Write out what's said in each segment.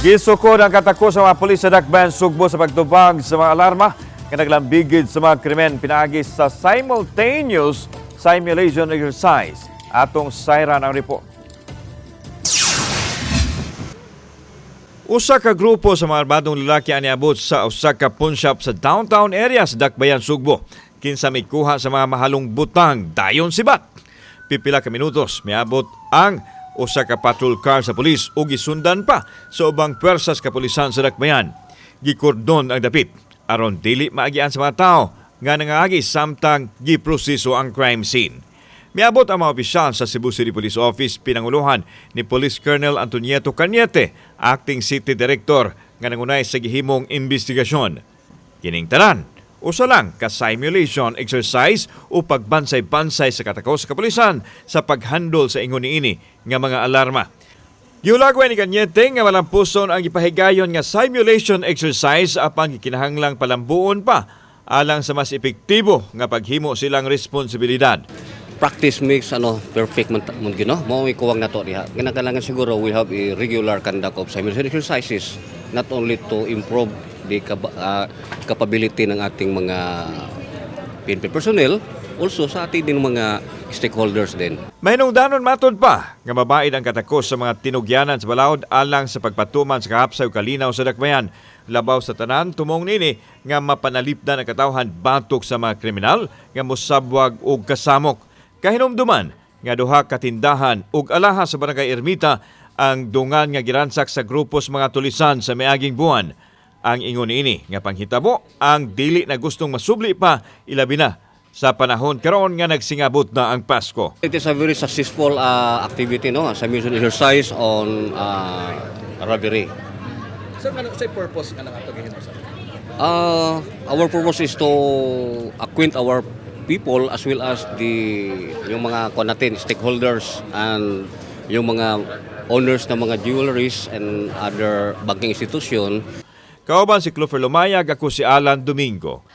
Gisuko ng katako sa mga pulis sa Dakban Sugbo sa pagtubag sa mga alarma nga naglambigid sa mga krimen pinaagi sa simultaneous simulation exercise. Atong Syra ng report. Usa ka grupo sa mga armadong lalaki ang niabot sa usa ka pawn shop sa downtown area sa Dakbayan, Sugbo. Kinsa may sa mga mahalong butang dayon sibat. Pipila ka minutos miabot ang usa ka patrol car sa pulis ug gisundan pa sa ubang pwersas kapulisan sa Dakbayan. Gikordon ang dapit aron dili maagian sa mga tao nga nangaagi samtang giproseso ang crime scene. Miabot ang mga opisyal sa Cebu City Police Office pinanguluhan ni Police Colonel Antonieto Cañete, Acting City Director nga nangunay sa gihimong investigasyon. Kining tanan, usa lang ka simulation exercise o pagbansay-bansay sa katakaw sa kapulisan sa paghandol sa ingon niini nga mga alarma. Giulagway ni Cañete nga walang puson ang ipahigayon nga simulation exercise apan gikinahanglang palambuon pa alang sa mas epektibo nga paghimo silang responsibilidad. practice makes ano perfect man mun gino mo may kuwang nato diha kinakailangan siguro we have a regular conduct of simulation exercises not only to improve the cap- ah, capability ng ating mga PNP personnel also sa ating din mga stakeholders din May nungdanon matod pa nga mabaid ang katakos sa mga tinugyanan sa balaod alang sa pagpatuman sa kahapsay ug kalinaw sa dakbayan. Labaw sa tanan tumong nini nga mapanalipdan ang katawhan batok sa mga kriminal nga mosabwag og kasamok. Kahinumduman nga duha ka tindahan ug alahas sa barangay Ermita ang dungan nga giransak sa grupos mga tulisan sa miaging buwan. Ang ingon ini nga panghitabo ang dili na gustong masubli pa ilabi na sa panahon karon nga nagsingabot na ang Pasko. it is a very successful ah, activity no simulation exercise on ah, robbery Sir, ano sa purpose nga lang ato gihin mo sa? Uh, our purpose is to acquaint our people as well as the yung mga kuwan natin, stakeholders and yung mga owners ng mga jewelries and other banking institution Kauban si Clover Lumayag, ako si Alan Domingo.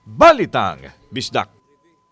Balitang Bisdak.